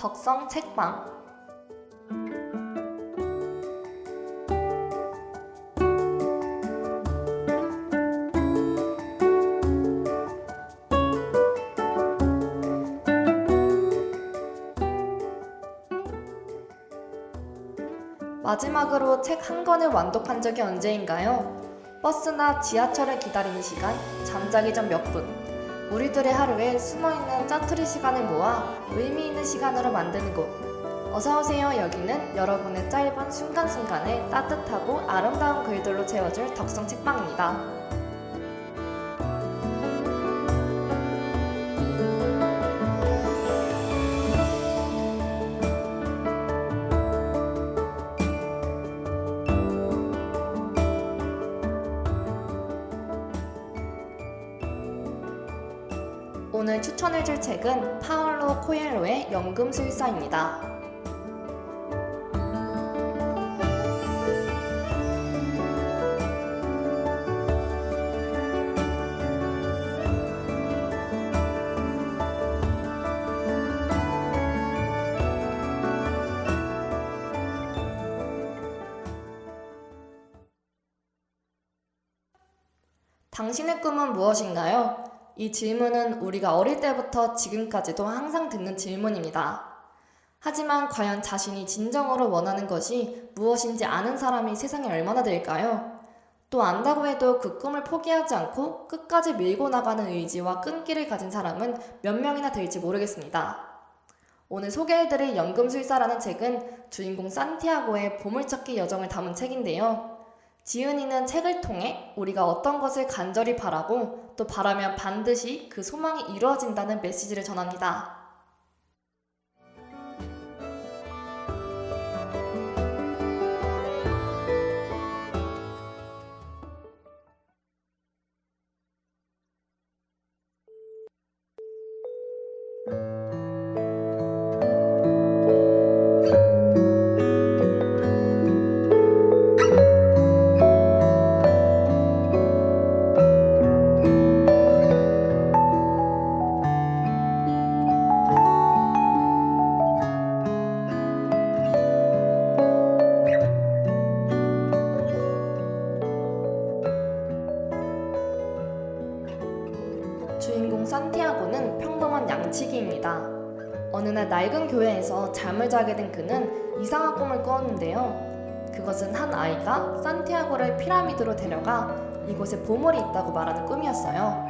덕성 책방 마지막으로 책 한 권을 완독한 적이 언제인가요? 버스나 지하철을 기다리는 시간, 잠자기 전 몇 분. 우리들의 하루에 숨어있는 짜투리 시간을 모아 의미 있는 시간으로 만드는 곳. 어서오세요. 여기는 여러분의 짧은 순간순간을 따뜻하고 아름다운 글들로 채워줄 덕성 책방입니다. 오늘 추천해줄 책은 파울로 코엘로의 연금 술사입니다. 당신의 꿈은 무엇인가요? 이 질문은 우리가 어릴 때부터 지금까지도 항상 듣는 질문입니다. 하지만 과연 자신이 진정으로 원하는 것이 무엇인지 아는 사람이 세상에 얼마나 될까요? 또 안다고 해도 그 꿈을 포기하지 않고 끝까지 밀고 나가는 의지와 끈기를 가진 사람은 몇 명이나 될지 모르겠습니다. 오늘 소개해드릴 연금술사라는 책은 주인공 산티아고의 보물찾기 여정을 담은 책인데요. 지은이는 책을 통해 우리가 어떤 것을 간절히 바라고 또 바라면 반드시 그 소망이 이루어진다는 메시지를 전합니다. 날 낡은 교회에서 잠을 자게 된 그는 이상한 꿈을 꾸었는데요. 그것은 한 아이가 산티아고를 피라미드로 데려가 이곳에 보물이 있다고 말하는 꿈이었어요.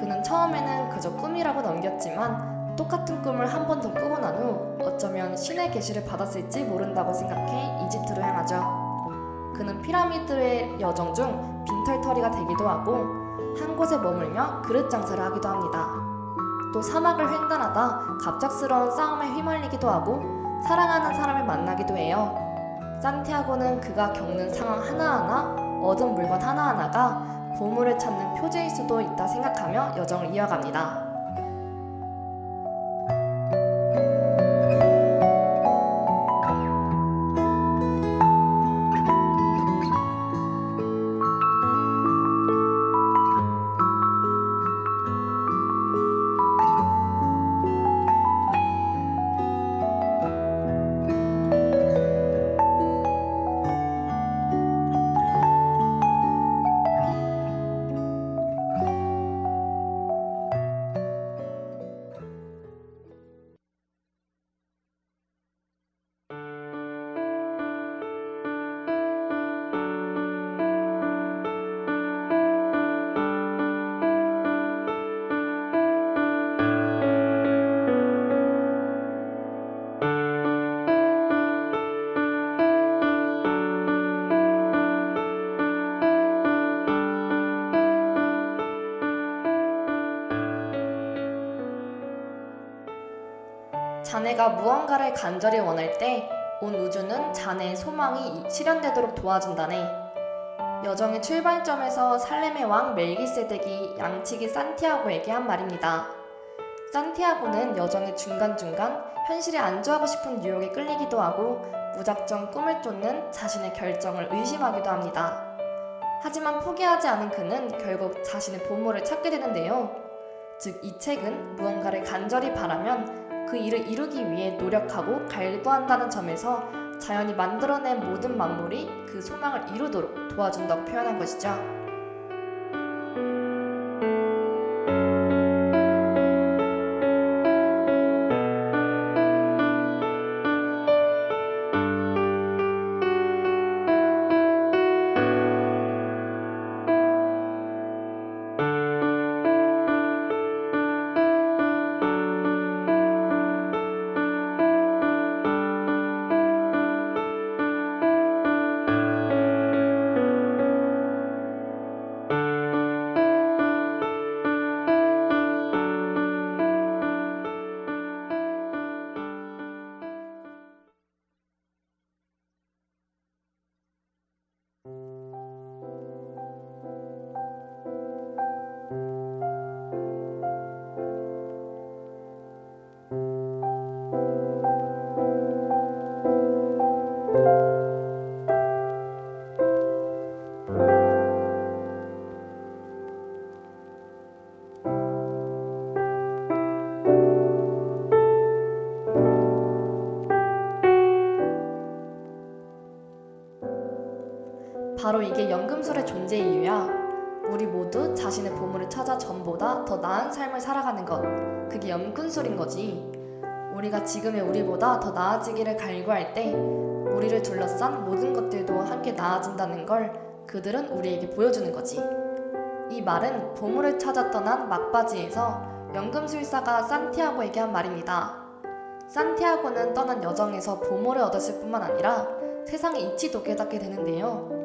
그는 처음에는 그저 꿈이라고 넘겼지만 똑같은 꿈을 한 번 더 꾸고 난 후 어쩌면 신의 계시를 받았을지 모른다고 생각해 이집트로 향하죠. 그는 피라미드의 여정 중 빈털터리가 되기도 하고 한 곳에 머물며 그릇 장사를 하기도 합니다. 또 사막을 횡단하다 갑작스러운 싸움에 휘말리기도 하고 사랑하는 사람을 만나기도 해요. 산티아고는 그가 겪는 상황 하나하나, 얻은 물건 하나하나가 보물을 찾는 표제일 수도 있다 생각하며 여정을 이어갑니다. 자네가 무언가를 간절히 원할 때 온 우주는 자네의 소망이 실현되도록 도와준다네. 여정의 출발점에서 살렘의 왕 멜기세덱이 양치기 산티아고에게 한 말입니다. 산티아고는 여정의 중간중간 현실에 안주하고 싶은 유혹에 끌리기도 하고 무작정 꿈을 쫓는 자신의 결정을 의심하기도 합니다. 하지만 포기하지 않은 그는 결국 자신의 보물을 찾게 되는데요. 즉, 이 책은 무언가를 간절히 바라면 그 일을 이루기 위해 노력하고 갈구한다는 점에서 자연이 만들어낸 모든 만물이 그 소망을 이루도록 도와준다고 표현한 것이죠. 바로 이게 연금술의 존재 이유야. 우리 모두 자신의 보물을 찾아 전보다 더 나은 삶을 살아가는 것. 그게 연금술인 거지. 우리가 지금의 우리보다 더 나아지기를 갈구할 때 우리를 둘러싼 모든 것들도 함께 나아진다는 걸 그들은 우리에게 보여주는 거지. 이 말은 보물을 찾아 떠난 막바지에서 연금술사가 산티아고에게 한 말입니다. 산티아고는 떠난 여정에서 보물을 얻었을 뿐만 아니라 세상의 이치도 깨닫게 되는데요.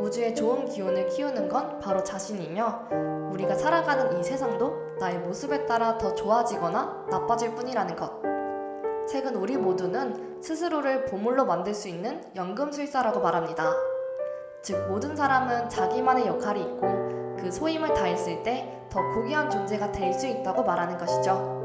우주의 좋은 기운을 키우는 건 바로 자신이며 우리가 살아가는 이 세상도 나의 모습에 따라 더 좋아지거나 나빠질 뿐이라는 것. 책은 우리 모두는 스스로를 보물로 만들 수 있는 연금술사라고 말합니다. 즉 모든 사람은 자기만의 역할이 있고 그 소임을 다했을 때 더 고귀한 존재가 될 수 있다고 말하는 것이죠.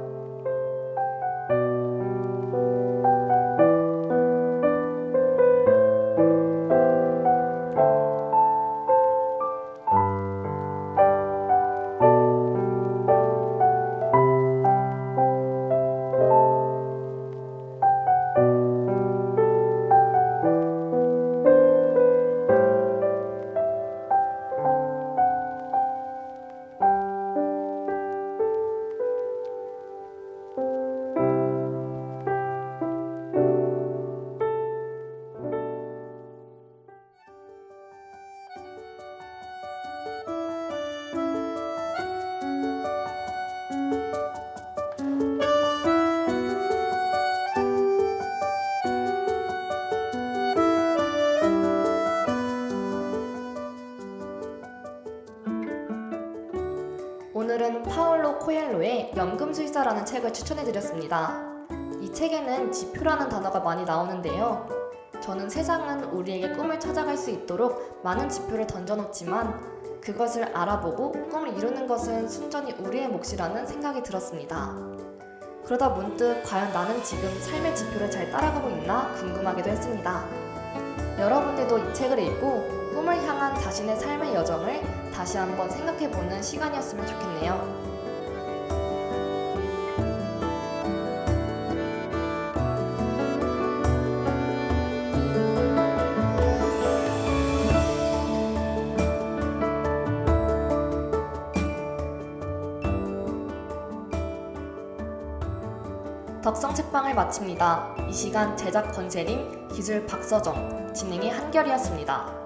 코엘로의 연금술사라는 책을 추천해드렸습니다. 이 책에는 지표라는 단어가 많이 나오는데요. 저는 세상은 우리에게 꿈을 찾아갈 수 있도록 많은 지표를 던져놓지만 그것을 알아보고 꿈을 이루는 것은 순전히 우리의 몫이라는 생각이 들었습니다. 그러다 문득 과연 나는 지금 삶의 지표를 잘 따라가고 있나 궁금하기도 했습니다. 여러분들도 이 책을 읽고 꿈을 향한 자신의 삶의 여정을 다시 한번 생각해보는 시간이었으면 좋겠네요. 덕성 책방을 마칩니다. 이 시간 제작 권세림, 기술 박서정, 진행의 한결이었습니다.